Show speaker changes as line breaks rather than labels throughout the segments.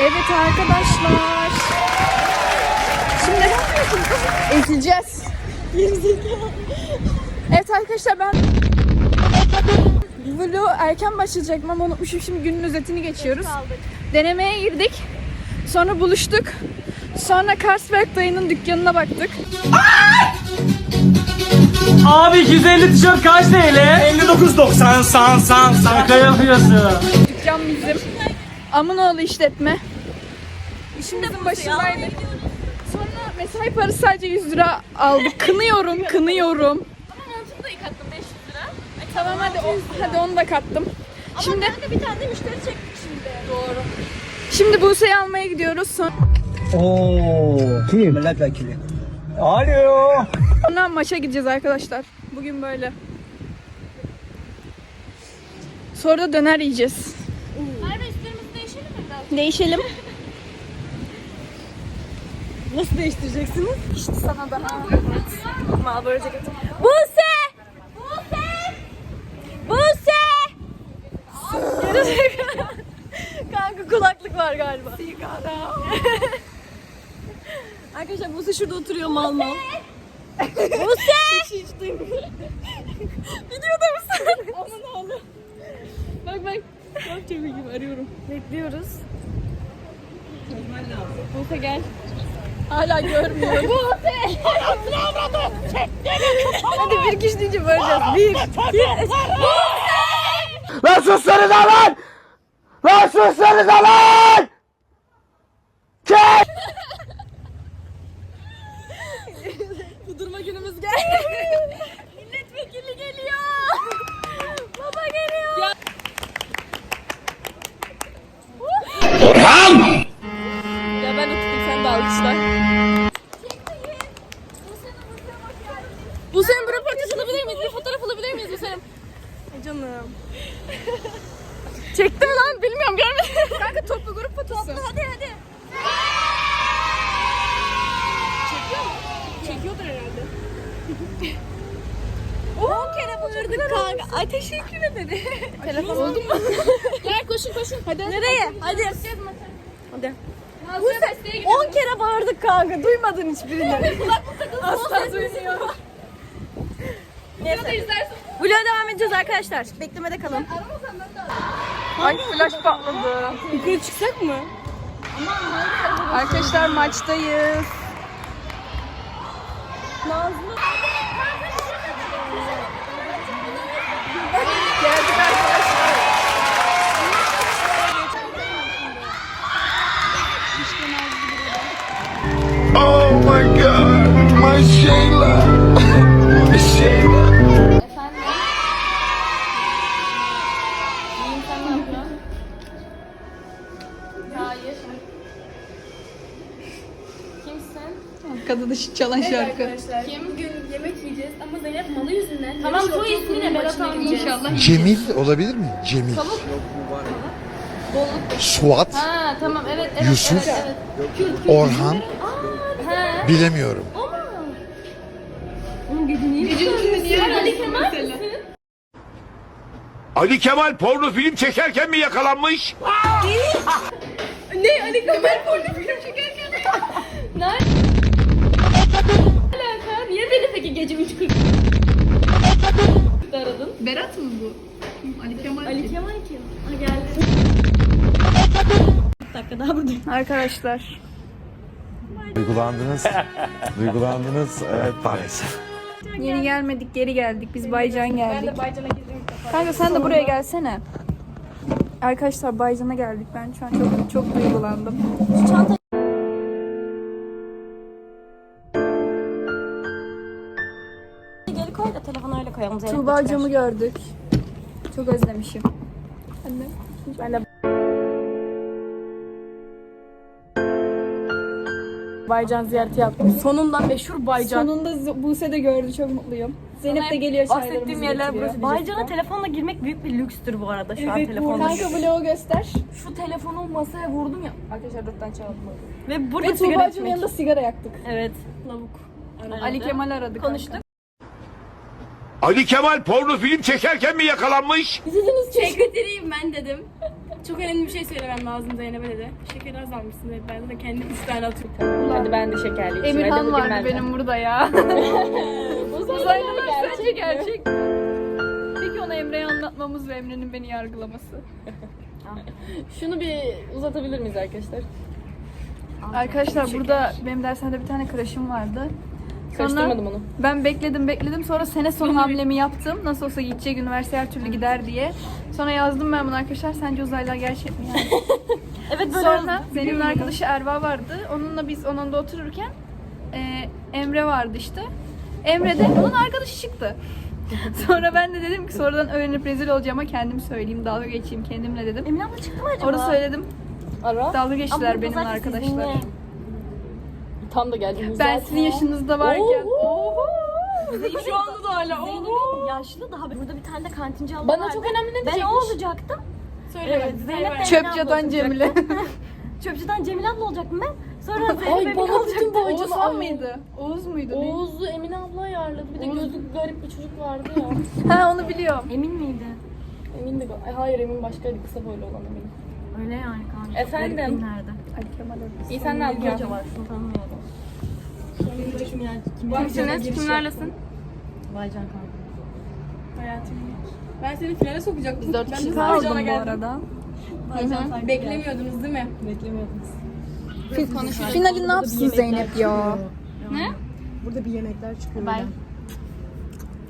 Evet arkadaşlar. Şimdi ne yapıyorsun? Ezileceğiz. Evet arkadaşlar ben Vlog erken başlayacaktım ama unutmuşum. Şimdi günün özetini geçiyoruz. Denemeye girdik. Sonra buluştuk. Sonra Carlsberg dayının dükkanına baktık.
Abi 250 tişört kaç TL?
59.90 san san san.
Şaka yapıyorsun.
Dükkan bizim. Amınoğlu işletme. İşimizin başındaydık. Sonra mesai parası sadece 100 lira aldık. Kınıyorum, kınıyorum.
Montunu da yıkattım 500 lira.
Tamam hadi o, hadi onu da kattım. Şimdi
Ben de bir tane de müşteri çektik şimdi. Doğru.
şimdi Buse'yi almaya gidiyoruz. Sonra
Oo. Kim? Milletvekili. Alo.
Sonra maça gideceğiz arkadaşlar. Bugün böyle. Sonra da döner yiyeceğiz.
Değişelim. Nasıl değiştireceksiniz?
İşte sana daha.
Marlboro ceketim. Buse! Buse! Buse! Kanka kulaklık var galiba. Arkadaşlar Buse şurada oturuyor mal mal. Buse! Hiç hiç duymuyor. Videoda mısın? Aman oğlum. Bak bak. Çok çevir gibi arıyorum. Bekliyoruz. Buse gel. Hala görmüyor. Buse! Hadi bir kişi deyince böleceğiz. Bir, iki, üç.
Lan sussanıza lan! Lan sussanıza lan! Kim?
Kudurma günümüz geldi. Milletvekili geliyor. Baba geliyor.
Orhan!
Ya ben de tutayım sen de alkışla. Bu senin bir röportaj alabilir miyiz? Bir fotoğraf alabilir miyiz bu senin? Ay canım. Çektim lan bilmiyorum görmedim.
Kanka toplu grup fotosu.
Hadi hadi. Çekiyor mu? Çekiyordur herhalde. 10 kere bağırdık kanka. Ay teşekkür ederim. Telefon oldu mu? Gel koşun koşun. Hadi. Nereye? Hadi. Hadi. Buse 10 kere bağırdık kanka. Duymadın hiçbirini. Kulaklık takılsın. Asla duymuyor. Neyse. Vlog'a devam edeceğiz arkadaşlar. Beklemede kalın.
Ay flash patladı.
Yukarı çıksak mı?
Arkadaşlar maçtayız.
Nazlı.
Kadını şi- çalan şarkı.
Kim? Bugün yemek yiyeceğiz ama Zeynep malı yüzünden. Tamam bu ismi ne Berat abi inşallah.
Cemil olabilir mi? Cemil. Suat,
Ha tamam evet evet.
Yusuf,
Evet, evet.
Orhan,
Ha.
bilemiyorum.
Onun geceni Geceni Ali Kemal misin?
Ali Kemal porno film çekerken mi yakalanmış?
Ne Ali Kemal porno film çekerken? ne? alaka? Niye beni peki gece 3.40 aradın?
Berat mı bu? Ali Kemal.
Ali Kemal kim? Ha geldi. Bir dakika daha buradayım.
Arkadaşlar.
Duygulandınız. Duygulandınız. Evet maalesef.
Yeni gelmedik geri geldik. Biz Baycan
Ben
geldik.
de Baycan'a gideyim.
Kanka sen de buraya gelsene. Arkadaşlar Baycan'a geldik. Ben şu an çok çok duygulandım.
Geri koyalım. Zeynep
Tuğba hocamı gördük. Çok özlemişim. Anne. Ben de
Baycan ziyareti yaptım. Sonunda meşhur Baycan.
sonunda Buse de gördü. Çok mutluyum. Zeynep de geliyor çaylarımızı
Bahsettiğim yerler
getiriyor.
burası. Baycan'a telefonla girmek büyük bir lükstür bu arada şu an telefonla.
Kanka vlogu göster.
Şu telefonu masaya vurdum ya.
Arkadaşlar dörtten çaldım.
Ve burada
Ve
sigara
Tuğba'cığım
içmek.
yanında sigara yaktık.
Evet. Lavuk. Aradı.
Ali Kemal aradı kanka.
Konuştuk.
Ali Kemal porno film çekerken mi yakalanmış?
Sekreteriyim ben dedim.
Çok önemli bir şey söylemem lazım Zeynep'e dedi. Şeker az almışsın dedi. Ben de kendim 3 tane atıyorum. Hadi ben de şekerli içeyim. Hadi
Emirhan vardı benim burada ya. Uzaylılar sence gerçek mi? Peki ona Emre'yi anlatmamız ve Emre'nin beni yargılaması.
Şunu bir uzatabilir miyiz arkadaşlar?
Arkadaşlar burada benim dershanede bir tane crush'ım vardı. Sonra
Karıştırmadım onu.
ben bekledim bekledim sonra sene sonu hamlemi yaptım. Nasıl olsa gidecek üniversite her türlü gider diye. Sonra yazdım ben bunu arkadaşlar. Sence uzaylılar gerçek mi yani?
Evet böyle
Sonra benim arkadaşı Erva vardı. Onunla biz onunla otururken e, Emre vardı işte. Emre de onun arkadaşı çıktı. Sonra ben de dedim ki sonradan öğrenip rezil olacağıma kendim söyleyeyim, dalga geçeyim kendimle dedim.
Emine abla çıktı mı acaba?
Orada söyledim.
Ara.
Dalga geçtiler benim arkadaşlar.
Tam da geldim.
Ben sizin yaşınızda varken.
Oho. Şu anda da hala. Oho.
yaşlı daha burada bir tane de kantinci abla
Bana
vardı.
çok önemli ne
Ben
diyecekmiş?
o olacaktım.
Söyle.
Evet, Zeynep de
Çöpçeden Cemile.
Çöpçüden Cemile abla olacaktım ben. Sonra Zeynep
Ay
Emine
bana
olacaktı.
borcunu
Oğuzhan mıydı? Oğuz muydu?
Oğuz'u Emine abla ayarladı. Bir de gözü garip bir çocuk vardı ya.
Ha onu biliyorum.
Emin miydi?
Emin de Ay, hayır Emin başkaydı kısa boylu olan Emin.
Öyle yani kanka.
Efendim?
Nerede?
Ali Kemal Aziz.
İyi sen ne yapacaksın?
Şunu tanımıyorum.
Kimsiniz? Kimlerlesin?
Vaycan kanka.
Hayatım. Ben seni finale sokacaktım.
Biz dört
ben
kişi kaldım bu arada.
Beklemiyordunuz değil mi?
Finali ne yapsın Zeynep ya?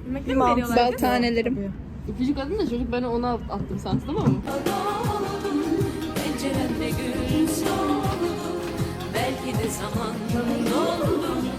Yemek mi veriyorlar?
Bal tanelerim.
Çocuk adını da çocuk ben ona attım sans tamam mı?
Penceremde gül soldu Belki de zaman doldu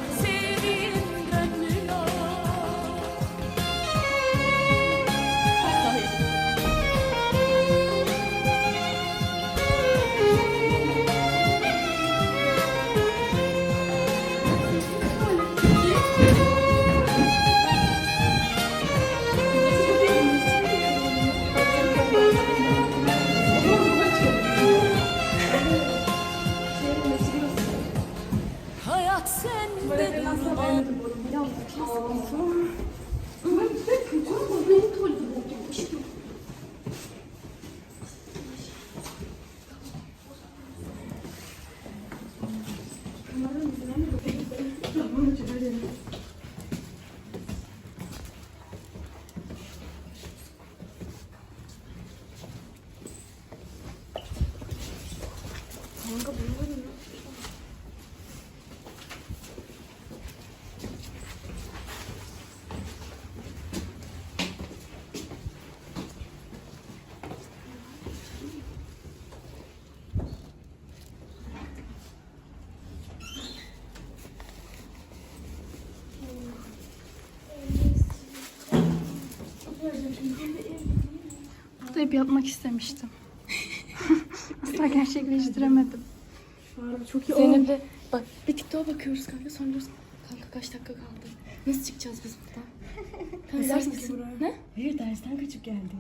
Burada hep yapmak istemiştim. Asla gerçekleştiremedim.
Zeynep'le bak bir TikTok'a bakıyoruz kanka sonra diyoruz kanka kaç dakika kaldı? Nasıl çıkacağız biz buradan? Kanka ders misin? Ne?
Hayır dersten kaçıp geldik.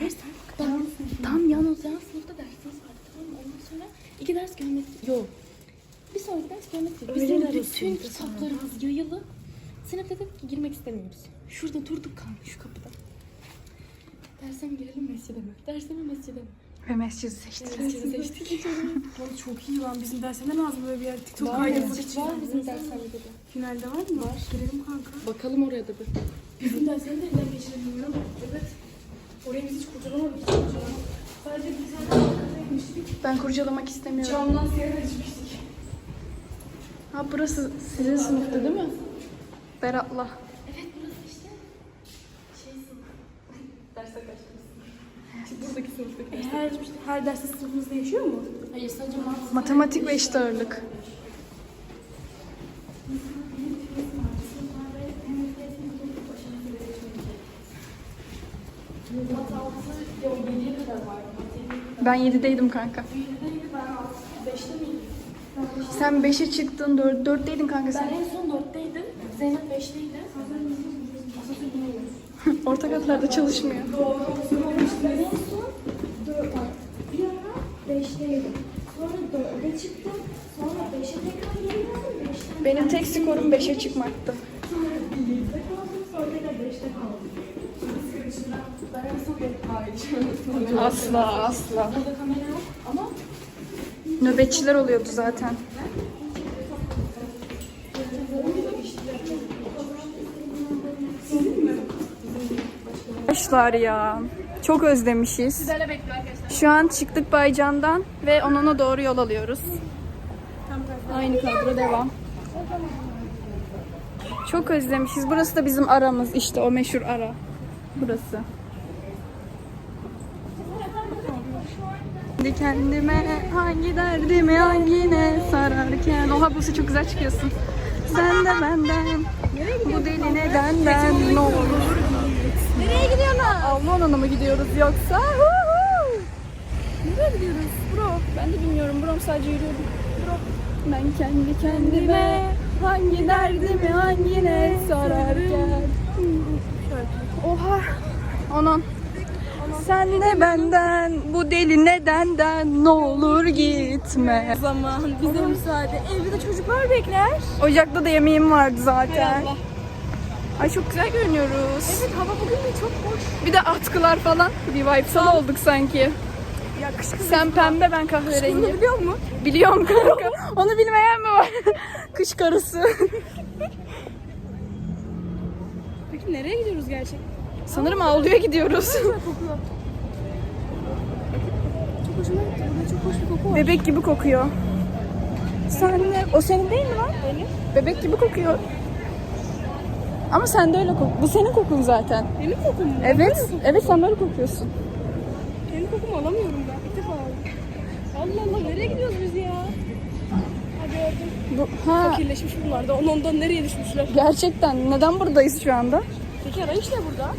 Dersten tam, tam yan o yan sınıfta dersimiz vardı tamam mı? Ondan sonra iki ders geometri yok. Bir sonraki ders geometri. Bizim bütün kitaplarımız yayılı. Zeynep dedik ki girmek istemiyoruz. Şurada durduk kanka şu kapıda. Derse mi girelim mescide mi? Derse mi mescide mi?
Ve mescidi seçtim.
Mescide seçtik.
Çok iyi lan bizim dersinde lazım böyle bir yer. TikTok
Var mescid var bizim dershanede de.
Finalde var mı? Var. Girelim kanka.
Bakalım oraya da bir.
Bizim derslerinde elden geçirebiliyorum. Evet. Orayı biz hiç kurcalamadık. Hiç kurcalamadık. Sadece bir tane arkasına gitmiştik.
Ben kurcalamak istemiyorum.
Camdan siyah içmiştik.
Ha burası sizin sınıfta değil mi? Berat'la.
Buradaki sınıftaki.
Her, her derste sınıfınızda yaşıyor mu?
Hayır sadece matematik.
Matematik ve eşit ağırlık. Ben 7'deydim kanka. Sen 5'e çıktın, 4, 4'teydin kanka sen.
En son 4'teydim. Zeynep 5'teydi.
Orta katlarda çalışmıyor.
En son 4 Bir ara 5'teydim. Sonra 4'e çıktım. Sonra 5'e tekrar geri geldim. 5'ten
Benim tek skorum 5'e çıkmaktı.
sonra 1'de kaldım. Sonra tekrar 5'te kaldım. Ben en son
Asla asla. Nöbetçiler oluyordu zaten. Arkadaşlar ya. Çok özlemişiz. Şu an çıktık Baycan'dan ve Onon'a doğru yol alıyoruz. Aynı kadro devam. Çok özlemişiz. Burası da bizim aramız. İşte o meşhur ara. Burası. Kendi kendime hangi derdimi hangine sararken Oha Buse çok güzel çıkıyorsun. Sen de benden bu deli nedenden ne olur Nereye gidiyorlar? Alman'a mı gidiyoruz yoksa? Huhu! Ben de bilmiyorum bro sadece yürüyorum. Bro. Ben kendi kendime hangi derdimi hangine sararken Oha Onun sen de benden bu deli nedenden ne olur gitme.
Zaman bize müsaade. Evde de çocuklar bekler.
Ocakta da yemeğim vardı zaten. Ay çok güzel görünüyoruz.
Evet hava bugün de çok hoş.
Bir de atkılar falan. Bir vibesal olduk sanki. Sen pembe ben kahverengi.
biliyor musun?
Biliyorum kanka. Onu bilmeyen mi var? Kış karısı.
Peki nereye gidiyoruz gerçekten?
Sanırım avluya gidiyoruz.
Çok hoşuma gitti. Burada çok hoş bir koku var.
Bebek gibi kokuyor. Sen de, o senin değil mi lan? Benim. Bebek gibi kokuyor. Ama sen de öyle kok. Bu senin kokun zaten.
Benim kokum mu?
Evet. Evet sen böyle kokuyorsun.
Kokumu alamıyorum ben. İlk defa aldım. Allah Allah nereye gidiyoruz biz ya? Hadi gördüm.
Bu, ha,
Fakirleşmiş bunlar da. Onu ondan nereye düşmüşler?
gerçekten neden buradayız şu anda?
Peki arayış ne burada?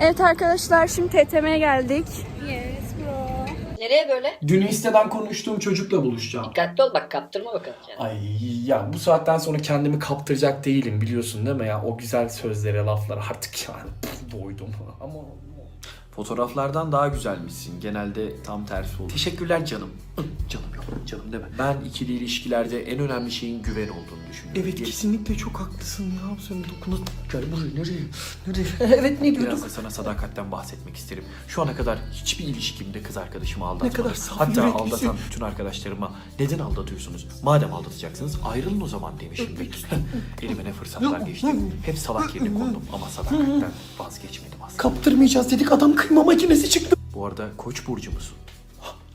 Evet arkadaşlar şimdi TTM'ye geldik.
Yes bro.
Nereye böyle?
Dün Insta'dan konuştuğum çocukla buluşacağım.
Dikkatli ol bak kaptırma bakalım kendini.
Ay ya bu saatten sonra kendimi kaptıracak değilim biliyorsun değil mi ya? O güzel sözlere, laflara artık yani pf, doydum ama...
Fotoğraflardan daha güzelmişsin. Genelde tam tersi olur. Teşekkürler canım. Canım yok. Canım deme. Ben ikili ilişkilerde en önemli şeyin güven olduğunu düşünüyorum.
Evet kesinlikle çok haklısın ya. Sen dokuna... Gel buraya nereye? Nereye? evet ne diyorduk?
Biraz da sana sadakatten bahsetmek isterim. Şu ana kadar hiçbir ilişkimde kız arkadaşımı aldatmadım.
kadar saf
Hatta
yüreklisin.
aldatan bütün arkadaşlarıma neden aldatıyorsunuz? Madem aldatacaksınız ayrılın o zaman demişimdir. Elime ne fırsatlar geçti. Hep salak yerine kondum ama sadakatten vazgeçmedim aslında.
Kaptırmayacağız dedik adam kıyma makinesi çıktı.
Bu arada koç burcu musun?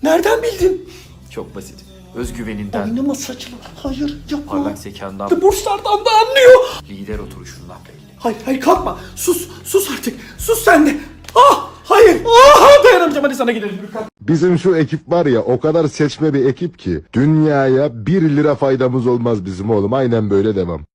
Nereden bildin?
Çok basit. Özgüveninden,
Oynama saçma. Hayır yapma.
parlak zekandan,
Burçlardan da anlıyor.
lider oturuşundan belli.
Hayır hayır kalkma. Sus sus artık. Sus sen de. Ah hayır. Ah dayanamayacağım hadi sana gidelim.
Bizim şu ekip var ya o kadar seçme bir ekip ki dünyaya bir lira faydamız olmaz bizim oğlum aynen böyle demem.